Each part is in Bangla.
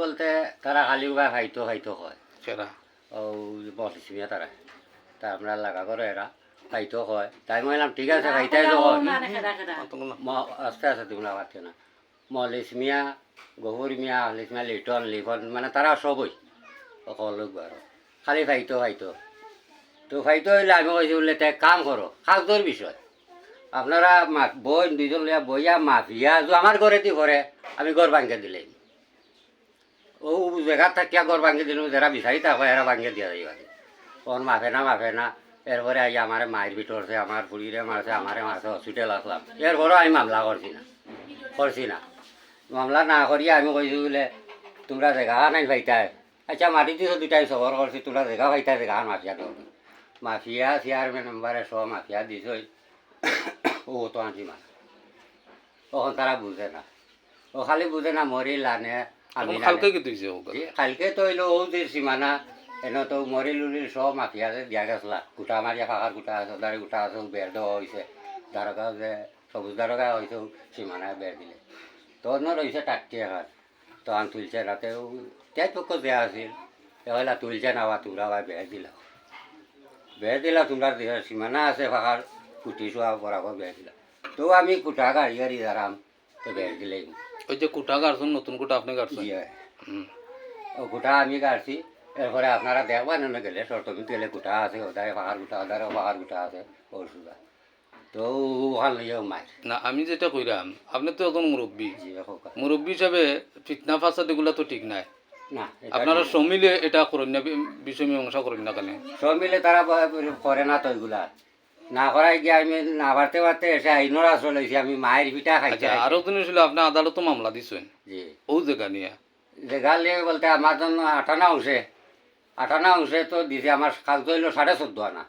বলতে তারা খালি বা খাইতো খাইতো হয় সেরা। ও তারা। তা আমরা লাগা করে এরা খাইতো হয় তাই মই বললাম ঠিক আছে খাইতাই তো ম- আস্তে আস্তে পারছে না। মলিস মিয়া গহুর মিয়া হলিস মিয়া লিটন লিফন মানে তারা সবই সকলো আর খালি ফাইতো ফাইতো তো ফাইতো হইলে আমি কইছি বলে তে কাম করো কাগজের বিষয়। আপনারা মা- বই দুইজন লিয়া বইয়া মাফিয়া যে আমার ঘরে দি করে আমি ঘর ভাঙ্গে দিলে ও জায়গা থাকিয়া ঘর ভাঙ্গে দিলাম যারা বিচারি থাকো এরা ভাঙ্গে দিয়া যাই কোন মাফে না মাফে না এরপরে আই আমার মায়ের ভিতরছে আমার বুড়িরে মারছে আমারে মারছে হসপিটাল আসলাম এরপরেও আমি মামলা করছি না করছি না। মামলা না করিয়া আমি কইছি বলে, তোমরা জায়গা নাই ভাইতাই আচ্ছা মাটি দিছো দুটাই খবর করছি তোমরা জায়গা ভাইতাই জায়গা মাফিয়া তো মাফিয়া চেয়ারম্যান মেম্বারে সব মাফিয়া দিছই। ও তো আনছি মাছ তখন তারা বুঝে না। ও খালি বুঝে না মরি লানে আমি কালকে কি জি, কালকে তো এলো ও যে সীমানা এনে তো মরি লুলির সব মাফিয়াতে দিয়া গেছলা গোটা মারিয়া ফাঁকার গোটা আছে ওদারে গোটা আছে বের দেওয়া হয়েছে দ্বারকা যে সবুজ দ্বারকা হয়েছে সীমানায় বের দিলে। তখন রয়েছে টাট্টি এখন তখন তুলছে রাতে তাই পক্ষ দেওয়া আছিল। এগুলা তুলছে না বা তোমরা বা বের দিলা। বের দিলা তোমরা যে সীমানা আছে ফাঁকার কুটি শোয়া বরাবর বের দিলা। তো আমি কুটা গাড়ি গাড়ি দাঁড়াম তো বের দিলেই ওই যে কুটা গাড়ছেন নতুন কুটা আপনি গাড়ছেন ইয়ে। ও গোটা আমি কাটছি এরপরে আপনারা দেখবেন না গেলে শর্তমিত গেলে গোটা আছে ওদারে পাহাড় গোটা ওদারে পাহাড় গোটা আছে ওষুধা তো ওখান লইয়াও মার না আমি যেটা কইরাম আপনি তো এখন মুরব্বী। মুরব্বী হিসাবে ফিতনা ফাসাদ এগুলা তো ঠিক নাই। আপনারা সমিলে এটা করেন না বিষয় মীমাংসা করেন না কেন? সব মিলে তারা করে না তো এগুলা। না করাই গিয়ে আমি না বাড়তে বাড়তে এসে আইনোর আশ্রয় লইছি আমি মায়ের পিঠা খাইছি আচ্ছা আরও জিনিস হলো আপনি আদালত মামলা দিছেন? জি। ও জায়গা নিয়ে? যে গালে বলতে আমার জন্য আটানা অংশে আটানা অংশে তো দিছে আমার কাগজ হইল সাড়ে চোদ্দ আনা।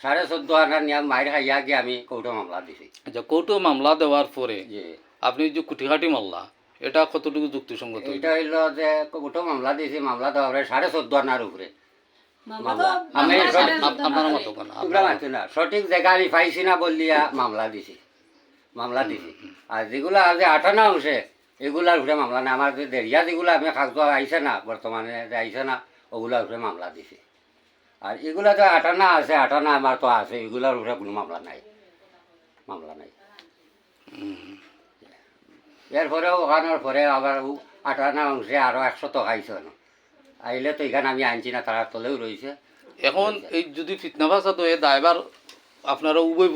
সাড়ে চোদ্দ আনা নিয়ে মায়ের খাইয়া গিয়ে আমি কৌটো মামলা দিছি। আচ্ছা কোর্টে মামলা দেওয়ার পরে জি। আপনি যে কুটিঘাটি মামলা এটা কতটুকু যুক্তিসঙ্গত এটা হইল? যে কৌটো মামলা দিয়েছি মামলা দেওয়া হবে সাড়ে চোদ্দ আনার উপরে। আমি সঠিক- আপনার মতো কেন তোমরা মানছো না। সঠিক জায়গা আমি পাইছি না বললিয়া মামলা দিছি। মামলা দিছি। আর যেগুলা আছে আঠানা অংশে এগুলার উপরে মামলা না আমার যে দেরিয়া যেগুলো আমি কাগজ আইছে না বর্তমানে যে আইছে না ওগুলার উপরে মামলা দিছি। আর এগুলা যে আটানা আছে আটানা আমার তো আছে এগুলার উপরে কোনো মামলা নাই। মামলা নাই। এরপরেও ওখানোর পরে আবার আটানা অংশে আরও একশো টাকা আইছে না আইলে তো এখানে আমি আনছি না তারা তলেও রয়েছে। এখন এই যদি ফিতনা ফাসাদ হয়ে দায়বার আপনারা উভয়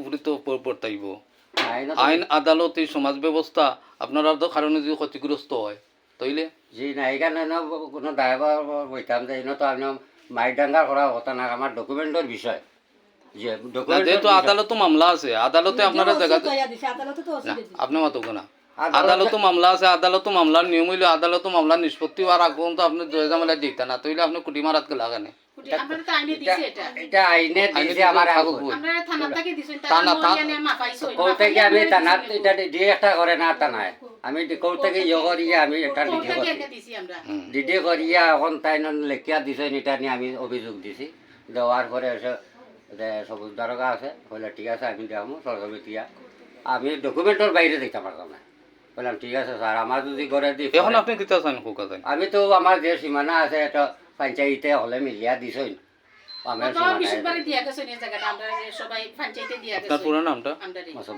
উপনীত পড়তাইব। আইন আদালত এই সমাজ ব্যবস্থা আপনারা তো কারণে যদি ক্ষতিগ্রস্ত হয় তাইলে? জি না এখানে কোনো ড্রাইভার বইতাম যে এনে তো আমি মাইক ডাঙ্গা করা কথা না আমার ডকুমেন্টের বিষয়। যে যেহেতু আদালত মামলা আছে আদালতে আপনারা জায়গা না আপনি মাতো না। আদালত মামলা আছে আদালত মামলার নিয়ম হইলে আদালত মামলার নিষ্পত্তি হওয়ার আগ পর্যন্ত আপনি জয় জামেলা দিতে না তাইলে আপনি কুটি মারাত গেলা কেন? এটা। এটা আইনে দিছে আমার আগে থানা কোর থেকে আমি এটা দিয়ে একটা করে না টানায় আমি কোর থেকে ইয়ে করিয়া আমি কোর্ট ডিডি করি এটা দিছি আমরা। ডিডি করিয়া এখন তাই লেখিয়া দিছে এটা নিয়ে আমি অভিযোগ দিছি। দেওয়ার পরে এসে সবুজ দ্বারকা আছে বলে ঠিক আছে আমি দেখাবো সরকারিয়া আমি ডকুমেন্টের বাইরে দেখতে পারতাম না। বললাম ঠিক আছে স্যার আমার যদি করে দি এখন আপনি কিতা চান হোক আছেন আমি তো আমার যে সীমানা আছে এটা পঞ্চায়েতে হলে মিলিয়া দিছই। আমার সীমানা আপনার পুরো নামটা? আমরা মসব